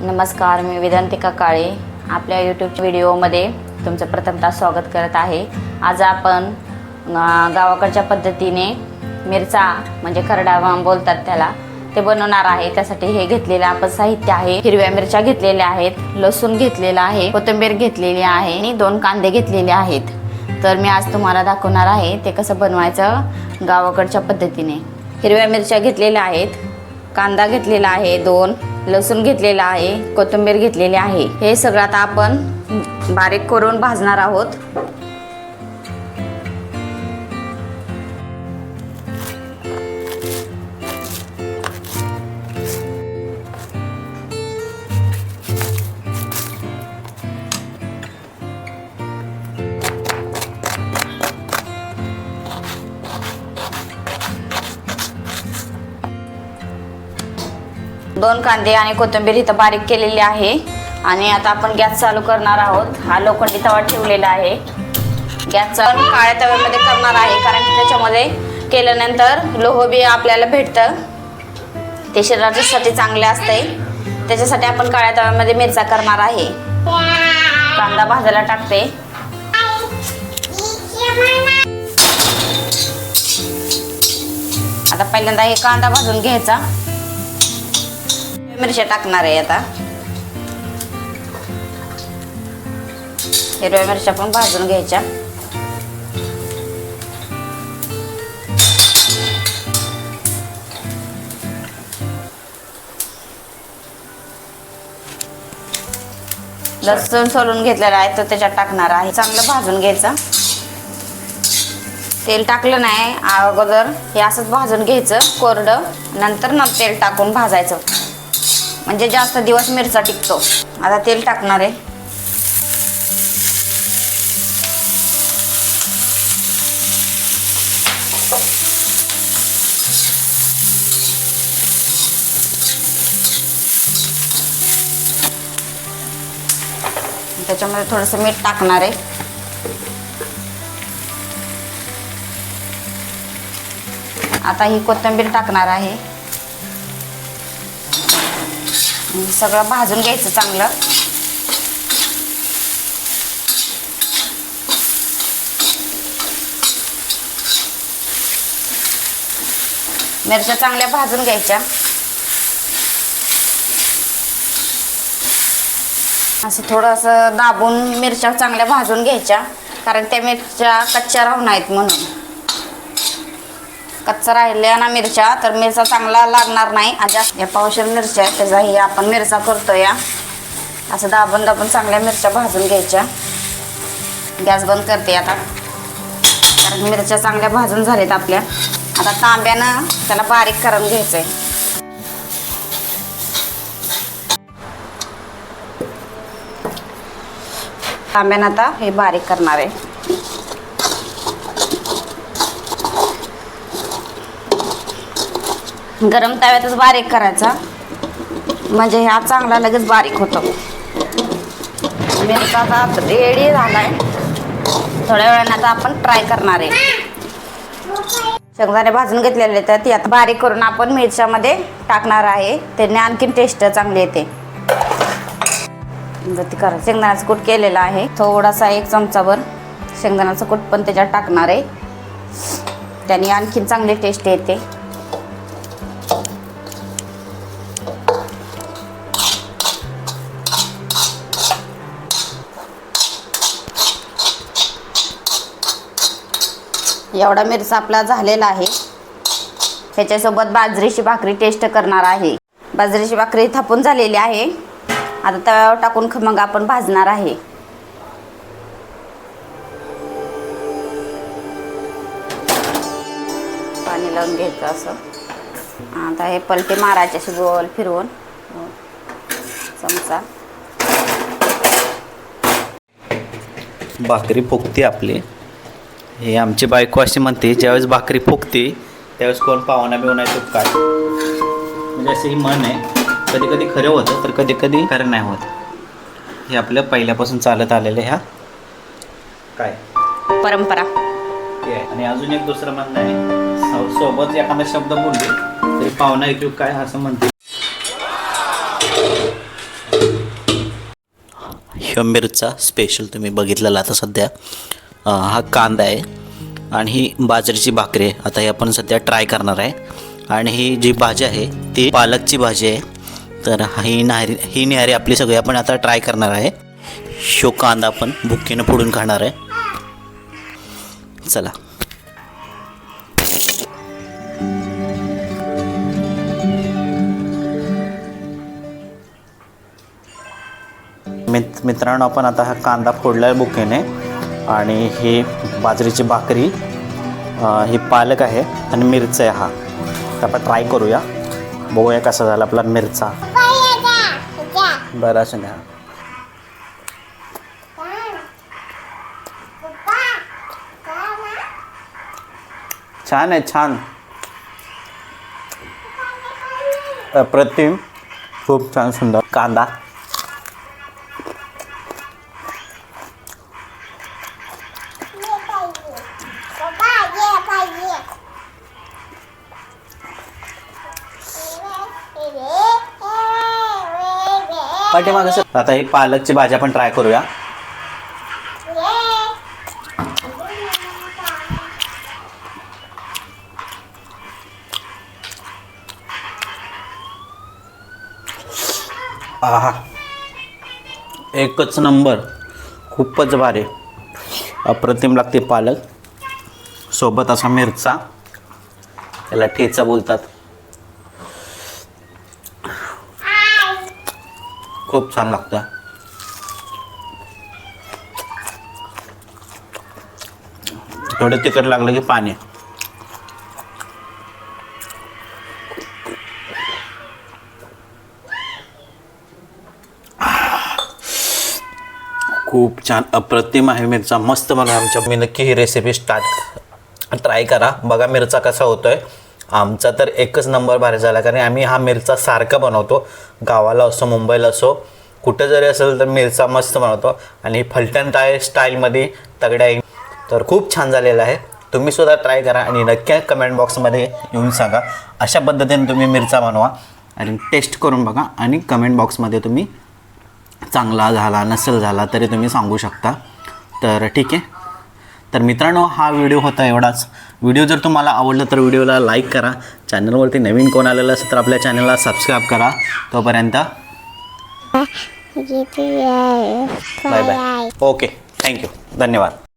नमस्कार मी वेदांतिका काळे. आपल्या यूट्यूब व्हिडिओमध्ये तुमचं प्रथमतः स्वागत करत आहे. आज आपण गावाकडच्या पद्धतीने मिरचा म्हणजे खरडा बोलतात त्याला ते बनवणार आहे. त्यासाठी हे घेतलेलं आपण साहित्य आहे. हिरव्या मिरच्या घेतलेल्या आहेत लसूण घेतलेला आहे कोथिंबीर घेतलेली आहे आणि दोन कांदे घेतलेले आहेत. तर मी आज तुम्हाला दाखवणार आहे ते कसं बनवायचं गावाकडच्या पद्धतीने. हिरव्या मिरच्या घेतलेल्या आहेत कांदा घेतलेला आहे दोन लसूण घेतलेला आहे कोथिंबीर घेतलेली आहे. हे सगळं आता आपण बारीक करून भाजणार आहोत. दोन कांदे आणि कोथिंबीर इथं बारीक केलेली आहे. आणि आता आपण गॅस चालू करणार आहोत. हा लोखंडी तवा ठेवलेला आहे. गॅसचा काळ्या तव्यामध्ये करणार आहे. कारण की त्याच्यामध्ये केल्यानंतर लोहबी आपल्याला भेटतं. ते शरीरासाठी चांगले असते. त्याच्यासाठी आपण काळ्या तव्यामध्ये मिरचा करणार आहे. कांदा भाजायला टाकते. आता पहिल्यांदा हे कांदा भाजून घ्यायचा. मिरच्या टाकणार आहे आता. हिरव्या मिरच्या पण भाजून घ्यायच्या. लसूण सोलून घेतलेला आहे तो त्याच्यात टाकणार आहे. चांगलं भाजून घ्यायचं. तेल टाकलं नाही अगोदर हे असंच भाजून घ्यायचं कोरडं. नंतर न तेल टाकून भाजायचं. म्हणजे जास्त दिवस मिरचा टिकतो. आता तेल टाकणार आहे. त्याच्यामध्ये थोडंसं मीठ टाकणार आहे. आता ही कोथिंबीर टाकणार आहे. सगळं भाजून घ्यायचं चांगलं. मिरच्या चांगल्या भाजून घ्यायच्या. असं थोडंसं दाबून मिरच्या चांगल्या भाजून घ्यायच्या कारण त्या मिरच्या कच्च्या राहून आहेत म्हणून. कच्चा राहिल्या ना मिरच्या तर मिरचा चांगला लागणार नाही. आणि जास्त या पावशेर मिरच्या आहेत त्याचाही आपण मिरचा करतो या असं दाबून दाबून चांगल्या मिरच्या भाजून घ्यायच्या. गॅस बंद करते आता. कारण मिरच्या चांगल्या भाजून झाल्यात आपल्या. आता तांब्यानं त्याला बारीक करून घ्यायचंय. तांब्यानं आता हे बारीक करणार आहे. गरम तव्यातच बारीक करायचा. म्हणजे हा चांगला लगेच बारीक होतो. मिरचा आता रेडी आहे थोड्या वेळाने आता आपण ट्राय करणार आहे. शेंगदाणे भाजून घेतलेले तर ती आता बारीक करून आपण मिरच्यामध्ये टाकणार आहे. त्याने आणखीन टेस्ट चांगली येते. करा. शेंगदाण्याचं कूट केलेला आहे. थोडासा एक चमचाभर शेंगदाण्याचं कूट पण त्याच्यात टाकणार आहे. त्याने आणखीन चांगली टेस्ट येते. एवढा मिरचा आपला झालेला आहे. ह्याच्यासोबत बाजरीची भाकरी टेस्ट करणार आहे. बाजरीची भाकरी थापून झालेली आहे. आता तव्यावर टाकून मग आपण भाजणार आहे. पाणी लावून घ्यायचं असं. आता हे पलटे मारायचे असे गोल फिरवून. चमचा. भाकरी फुगते आपली. हे आमची बायको अशी म्हणते ज्यावेळेस भाकरी फुगते त्यावेळेस कोण पाहुणा बिवणा येतो काय म्हणजे असं ही मन आहे. कधी कधी खरं होतं तर कधी कधी खरं नाही होत. हे आपलं पहिल्यापासून चालत आलेलं ह्या काय? परंपरा. हे आहे. आणि अजून एक दुसरं म्हणणं आहे. सोबत एखादा शब्द बोलले तरी पाहुणा ऐकू काय असं म्हणते. मिरचा स्पेशल तुम्ही बघितलेला आता सध्या. हा कांदा आहे आणि ही बाजरीची भाकरी आहे. आता हे आपण सध्या ट्राय करणार आहे. आणि ही जी भाजी आहे ती पालकची भाजी आहे. तर ही नाहरी ही न्याहारी आपली सगळी आपण आता ट्राय करणार आहे. शो कांदा आपण भुक्कीनं फोडून खाणार आहे. चला. मित मित्रांनो आपण आता हा कांदा फोडला आहे बुकेने आणि ही बाजरीची भाकरी हे ही पालक आहे आणि मिरचा आहे हा. तर आपण ट्राय करूया. बघूया कसा झाला आपला मिरचा. बरं असं नाही छान आहे छान. अप्रतिम खूप छान सुंदर. कांदा. पाठीमागं सर. आता हे पालकची भाज्या पण ट्राय करूया. आहा. एकच नंबर. खूपच भारी. अप्रतिम लागते पालक. सोबत असा मिरचा. त्याला ठेचा बोलतात. खूप छान लागतं. थोडं तिखट लागलं की पाणी. खूप छान अप्रतिम आहे मिरचा. मस्त मला आमच्या. मी नक्की ही रेसिपी स्टार्ट ट्राय करा. बघा मिरचा कसा होतोय. आमचा तर एकच नंबर भारी झाला कारण आम्ही हा मिरचा सारखा बनवतो. गावाला असो मुंबईला असो कुठं जरी असेल तर मिरचा मस्त बनवतो. आणि फलटण टाय स्टाईलमध्ये तगड्या तर खूप छान झालेला आहे. तुम्ही सुद्धा ट्राय करा आणि नक्की कमेंट बॉक्समध्ये येऊन सांगा. अशा पद्धतीने तुम्ही मिरचा बनवा आणि टेस्ट करून बघा आणि कमेंट बॉक्समध्ये तुम्ही चांगला झाला नसेल झाला तरी तुम्ही सांगू शकता. तर ठीक आहे. तर मित्रांनो हा व्हिडिओ होता एवढाच. व्हिडिओ जर तुम्हाला आवडला तर व्हिडिओला लाईक करा. चॅनलवरती नवीन कोण आलेलं असेल तर आपल्या चॅनलला सबस्क्राईब करा. तोपर्यंत बाय बाय ओके थँक्यू धन्यवाद.